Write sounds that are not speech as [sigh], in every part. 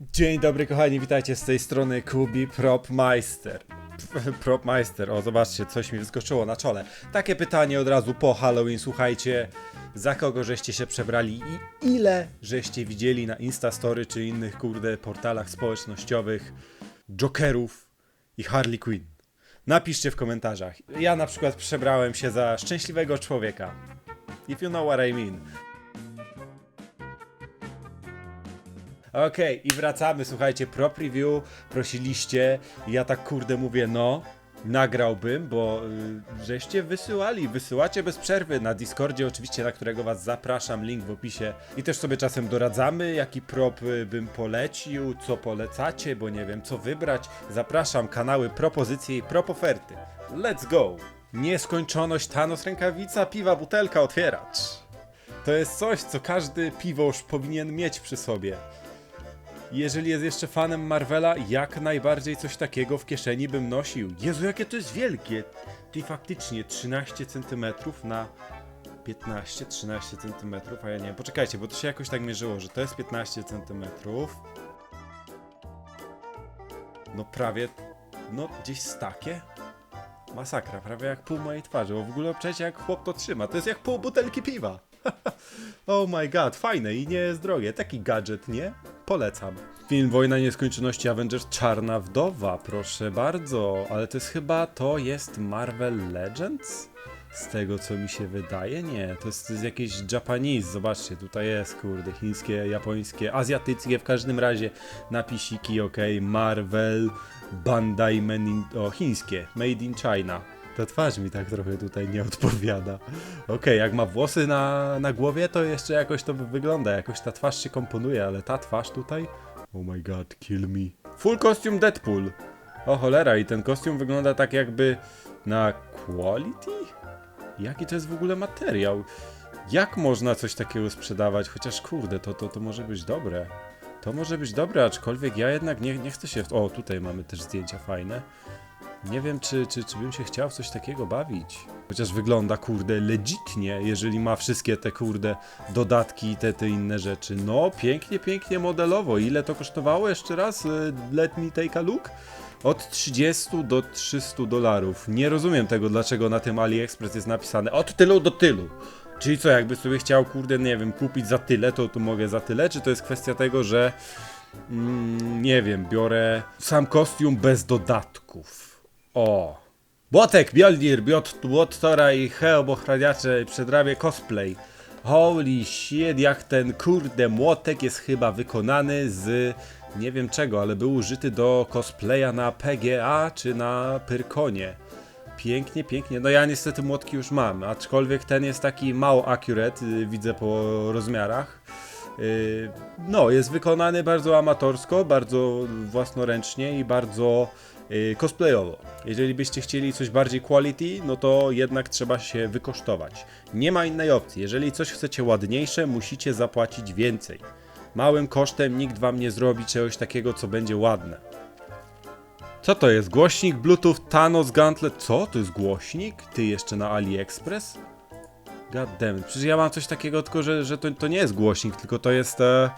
Dzień dobry kochani, witajcie z tej strony Kubi Propmeister. Propmeister, o zobaczcie, coś mi wyskoczyło na czole. Takie pytanie od razu po Halloween, słuchajcie, za kogo żeście się przebrali i ile żeście widzieli na Instastory czy innych kurde portalach społecznościowych Jokerów i Harley Quinn? Napiszcie w komentarzach. Ja na przykład przebrałem się za szczęśliwego człowieka. If you know what I mean. Okej, i wracamy, słuchajcie, pro preview prosiliście, ja tak kurde mówię, no, nagrałbym, bo y, żeście wysyłali, wysyłacie bez przerwy na Discordzie, oczywiście, na którego was zapraszam, link w opisie. I też sobie czasem doradzamy, jaki prop y, bym polecił, co polecacie, bo nie wiem, co wybrać. Zapraszam, kanały, propozycje i prop oferty. Let's go! Nieskończoność Thanos rękawica, piwa, butelka, otwieracz. To jest coś, co każdy piwosz powinien mieć przy sobie. Jeżeli jest jeszcze fanem Marvela, jak najbardziej coś takiego w kieszeni bym nosił. Jezu, jakie to jest wielkie! Ty faktycznie 13 cm na 15-13 cm, a ja nie wiem. Poczekajcie, bo to się jakoś tak mierzyło, że to jest 15 cm. No prawie, no gdzieś stakie. Masakra, prawie jak pół mojej twarzy. Bo w ogóle przecież jak chłop to trzyma, to jest jak pół butelki piwa. [laughs] oh my god, fajne i nie jest drogie. Taki gadżet, nie? Polecam. Film Wojna Nieskończoności Avengers Czarna Wdowa, proszę bardzo. Ale to jest chyba, to jest Marvel Legends? Z tego co mi się wydaje? Nie, to jest, to jest jakieś Japanese, zobaczcie, tutaj jest, kurde, chińskie, japońskie, azjatyckie, w każdym razie napisiki, ok, Marvel, Bandai, Men in, o, chińskie, Made in China. Ta twarz mi tak trochę tutaj nie odpowiada. Okej, jak ma włosy na, na głowie, to jeszcze jakoś to wygląda, jakoś ta twarz się komponuje, ale ta twarz tutaj? Oh my god, kill me. Full costume Deadpool. O cholera, i ten kostium wygląda tak jakby na quality? Jaki to jest w ogóle materiał? Jak można coś takiego sprzedawać? Chociaż kurde, to, to, to może być dobre. To może być dobre, aczkolwiek ja jednak nie, nie chcę się... W... O, tutaj mamy też zdjęcia fajne. Nie wiem, czy, czy, czy bym się chciał w coś takiego bawić. Chociaż wygląda, kurde, legitnie, jeżeli ma wszystkie te, kurde, dodatki i te, te inne rzeczy. No, pięknie, pięknie modelowo. Ile to kosztowało jeszcze raz? E, Let me take a look? Od 30 do 300 dolarów. Nie rozumiem tego, dlaczego na tym AliExpress jest napisane od tylu do tylu. Czyli co, jakby sobie chciał, kurde, nie wiem, kupić za tyle, to, to mogę za tyle? Czy to jest kwestia tego, że mm, nie wiem, biorę sam kostium bez dodatków? O. Botek, Bjolnir, Biot, Tora i Heob ochraniacze przedrabie cosplay. Holy shit, jak ten kurde młotek jest chyba wykonany z nie wiem czego, ale był użyty do cosplaya na PGA czy na Pyrkonie. Pięknie, pięknie. No ja niestety młotki już mam, aczkolwiek ten jest taki mało accurate, y, widzę po rozmiarach. Y, No, jest wykonany bardzo amatorsko, bardzo własnoręcznie i bardzo cosplayowo. Jeżeli byście chcieli coś bardziej quality, no to jednak trzeba się wykosztować. Nie ma innej opcji. Jeżeli coś chcecie ładniejsze, musicie zapłacić więcej. Małym kosztem nikt wam nie zrobi czegoś takiego, co będzie ładne. Co to jest? Głośnik Bluetooth Thanos Gauntlet. Co? To jest głośnik? Ty jeszcze na AliExpress? God damn it. Przecież ja mam coś takiego, tylko że, że to, to nie jest głośnik, tylko to jest e,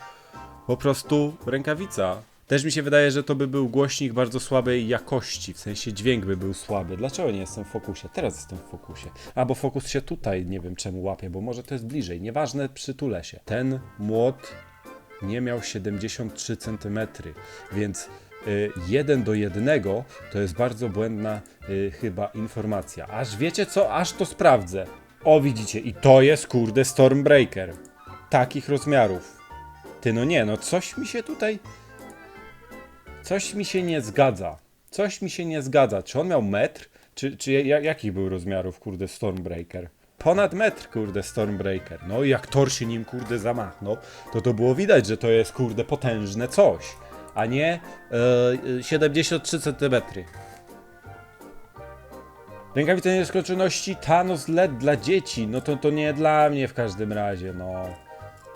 po prostu rękawica. Też mi się wydaje, że to by był głośnik bardzo słabej jakości, w sensie dźwięk by był słaby. Dlaczego nie jestem w fokusie? Teraz jestem w fokusie. A bo fokus się tutaj nie wiem czemu łapie, bo może to jest bliżej. Nieważne, przytulę się. Ten młot nie miał 73 cm, więc y, 1 do 1 to jest bardzo błędna y, chyba informacja. Aż wiecie co? Aż to sprawdzę. O, widzicie, i to jest kurde Stormbreaker. Takich rozmiarów. Ty, no nie, no coś mi się tutaj. Coś mi się nie zgadza. Coś mi się nie zgadza. Czy on miał metr? Czy, czy ja- jakich był rozmiarów, kurde, Stormbreaker? Ponad metr, kurde, Stormbreaker. No i jak Thor się nim, kurde, zamachnął, to to było widać, że to jest, kurde, potężne coś. A nie e, 73 cm. Rękawice nieskończoności Thanos LED dla dzieci. No to, to nie dla mnie w każdym razie, no.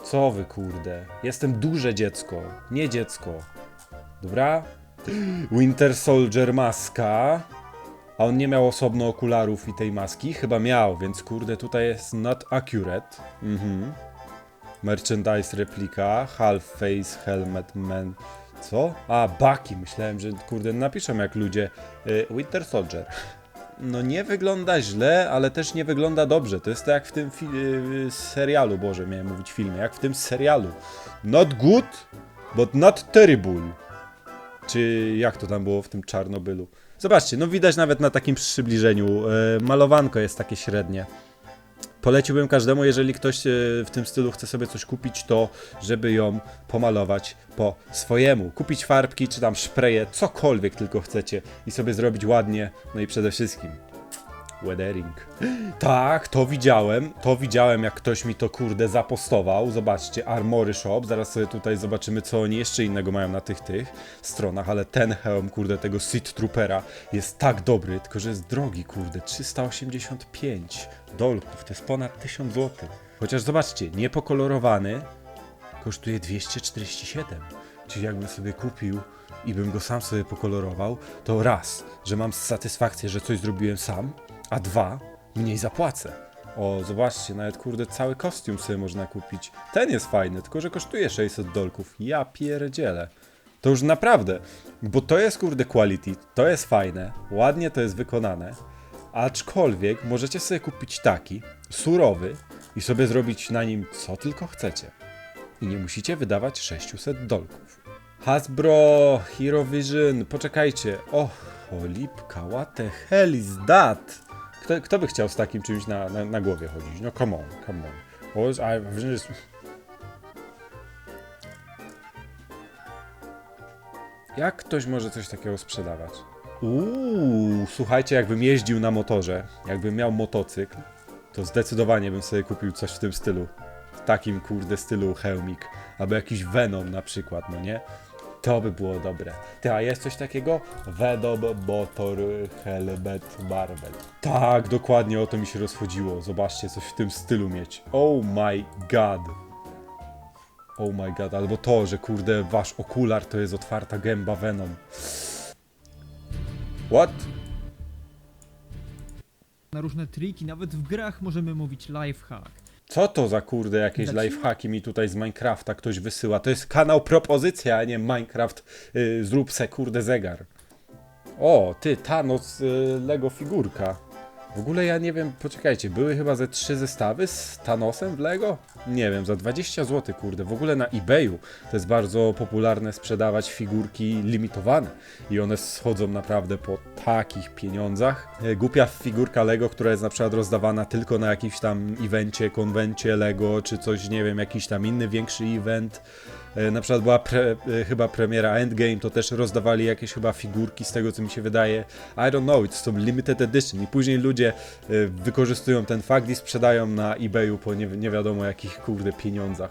Co wy, kurde. Jestem duże dziecko, nie dziecko. Dobra? Winter Soldier maska. A on nie miał osobno okularów i tej maski? Chyba miał, więc kurde, tutaj jest not accurate. Mhm. Merchandise replika, half face helmet man. Co? A, Baki. Myślałem, że kurde napiszą jak ludzie. Y, Winter Soldier. No nie wygląda źle, ale też nie wygląda dobrze. To jest tak jak w tym y, serialu, Boże, miałem mówić filmie, jak w tym serialu. Not good, but not terrible. Czy jak to tam było w tym Czarnobylu? Zobaczcie, no widać nawet na takim przybliżeniu. E, malowanko jest takie średnie. Poleciłbym każdemu, jeżeli ktoś e, w tym stylu chce sobie coś kupić, to żeby ją pomalować po swojemu. Kupić farbki, czy tam szpreje, cokolwiek tylko chcecie i sobie zrobić ładnie. No i przede wszystkim weathering. Tak, to widziałem. To widziałem, jak ktoś mi to kurde zapostował. Zobaczcie, Armory Shop. Zaraz sobie tutaj zobaczymy, co oni jeszcze innego mają na tych tych stronach, ale ten hełm, kurde, tego Seed Troopera jest tak dobry, tylko że jest drogi, kurde. 385 dolków, to jest ponad 1000 zł. Chociaż zobaczcie, niepokolorowany kosztuje 247. Czyli jakbym sobie kupił i bym go sam sobie pokolorował, to raz, że mam satysfakcję, że coś zrobiłem sam, a dwa, mniej zapłacę. O, zobaczcie, nawet kurde cały kostium sobie można kupić. Ten jest fajny, tylko że kosztuje 600 dolków. Ja pierdzielę. To już naprawdę, bo to jest kurde quality, to jest fajne, ładnie to jest wykonane, aczkolwiek możecie sobie kupić taki, surowy i sobie zrobić na nim co tylko chcecie i nie musicie wydawać 600 dolków. Hasbro, Hero Vision, poczekajcie. O, cholipka, what the hell is that? Kto, kto by chciał z takim czymś na, na, na głowie chodzić? No come on, come on. Was I... przecież- Jak ktoś może coś takiego sprzedawać? Uuu, słuchajcie, jakbym jeździł na motorze, jakbym miał motocykl, to zdecydowanie bym sobie kupił coś w tym stylu. W takim kurde stylu hełmik. Albo jakiś Venom na przykład, no nie? To by było dobre. Ty, a jest coś takiego? Venom Motor Helmet Marvel. Tak, dokładnie o to mi się rozchodziło. Zobaczcie, coś w tym stylu mieć. Oh my god. Oh my god, albo to, że kurde, wasz okular to jest otwarta gęba Venom. What? na różne triki, nawet w grach możemy mówić lifehack. Co to za kurde jakieś Dlaczego? lifehacki mi tutaj z Minecrafta ktoś wysyła? To jest kanał propozycja, a nie Minecraft y, zrób se kurde zegar. O, ty, Thanos y, Lego figurka. W ogóle ja nie wiem, poczekajcie, były chyba ze trzy zestawy z Thanosem w Lego? Nie wiem, za 20 zł, kurde. W ogóle na eBayu to jest bardzo popularne sprzedawać figurki limitowane i one schodzą naprawdę po takich pieniądzach. E, Głupia figurka Lego, która jest na przykład rozdawana tylko na jakimś tam evencie, konwencie Lego, czy coś, nie wiem, jakiś tam inny większy event. E, Na przykład była pre, e, chyba premiera Endgame, to też rozdawali jakieś chyba figurki z tego co mi się wydaje. I don't know, it's some limited edition i później ludzie e, wykorzystują ten fakt i sprzedają na eBayu po nie, nie wiadomo jakich kurde pieniądzach.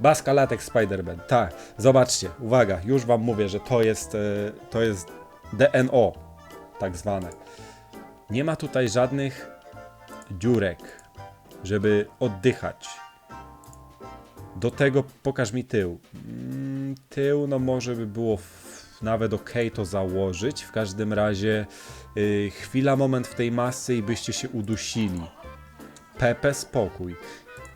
Baska Latex Spider-Man, tak, zobaczcie, uwaga, już wam mówię, że to jest, to jest DNO, tak zwane. Nie ma tutaj żadnych dziurek, żeby oddychać. Do tego pokaż mi tył. Mm, tył, no może by było nawet ok to założyć. W każdym razie y, chwila, moment w tej masce i byście się udusili. Pepe, spokój.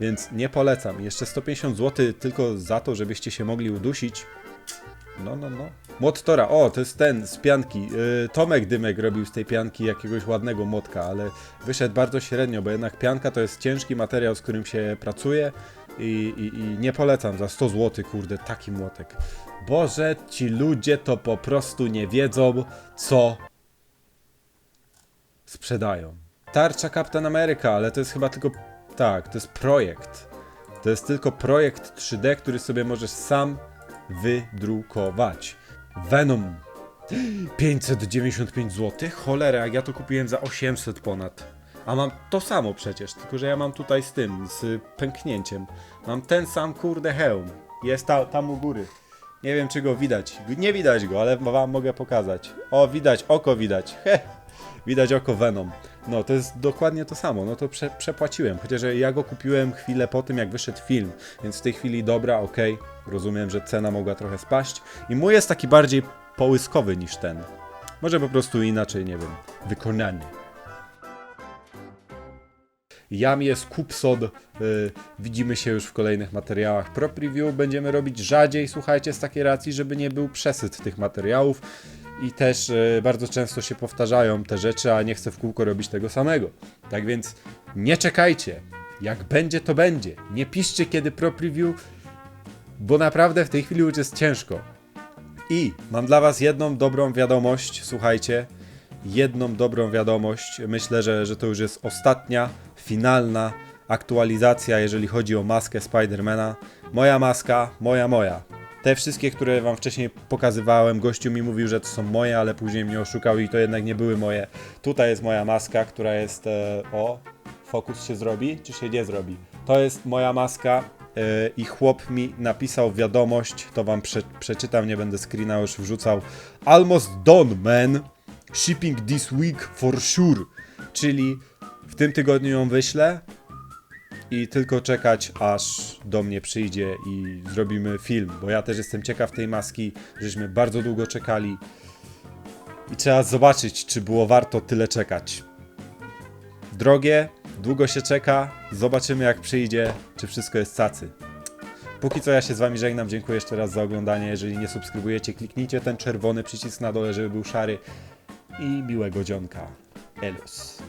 Więc nie polecam. Jeszcze 150 zł tylko za to, żebyście się mogli udusić. No, no, no. Mottora, o, to jest ten z pianki. Yy, Tomek Dymek robił z tej pianki jakiegoś ładnego motka, ale wyszedł bardzo średnio, bo jednak pianka to jest ciężki materiał, z którym się pracuje i, i, i nie polecam za 100 zł, kurde, taki młotek. Boże, ci ludzie to po prostu nie wiedzą, co sprzedają. Tarcza Captain America, ale to jest chyba tylko. Tak, to jest projekt. To jest tylko projekt 3D, który sobie możesz sam wydrukować. Venom. 595 zł? Cholera, jak ja to kupiłem za 800 ponad. A mam to samo przecież, tylko że ja mam tutaj z tym, z pęknięciem. Mam ten sam kurde hełm. Jest ta, tam u góry. Nie wiem czy go widać. Nie widać go, ale wam mogę pokazać. O, widać, oko widać. He. Widać oko Venom. No, to jest dokładnie to samo. No to prze, przepłaciłem. Chociaż ja go kupiłem chwilę po tym, jak wyszedł film. Więc w tej chwili dobra, okej. Rozumiem, że cena mogła trochę spaść. I mój jest taki bardziej połyskowy niż ten. Może po prostu inaczej, nie wiem, wykonany. Jam jest Kupsod. Y, widzimy się już w kolejnych materiałach. Pro preview będziemy robić rzadziej, słuchajcie, z takiej racji, żeby nie był przesyt tych materiałów. I też y, bardzo często się powtarzają te rzeczy, a nie chcę w kółko robić tego samego. Tak więc nie czekajcie. Jak będzie, to będzie. Nie piszcie kiedy pro preview, bo naprawdę w tej chwili już jest ciężko. I mam dla Was jedną dobrą wiadomość, słuchajcie. Jedną dobrą wiadomość. Myślę, że, że to już jest ostatnia, finalna aktualizacja, jeżeli chodzi o maskę Spidermana. Moja maska, moja, moja. Te wszystkie, które Wam wcześniej pokazywałem, gościu mi mówił, że to są moje, ale później mnie oszukał i to jednak nie były moje. Tutaj jest moja maska, która jest. E, o, fokus się zrobi, czy się nie zrobi? To jest moja maska e, i chłop mi napisał wiadomość, to wam prze, przeczytam, nie będę screena już wrzucał. Almost done, man. Shipping this week for sure. Czyli w tym tygodniu ją wyślę i tylko czekać, aż do mnie przyjdzie i zrobimy film, bo ja też jestem ciekaw tej maski, żeśmy bardzo długo czekali i trzeba zobaczyć, czy było warto tyle czekać drogie, długo się czeka, zobaczymy jak przyjdzie, czy wszystko jest cacy. Póki co ja się z wami żegnam, dziękuję jeszcze raz za oglądanie, jeżeli nie subskrybujecie, kliknijcie ten czerwony przycisk na dole, żeby był szary i miłego dzionka. Elus.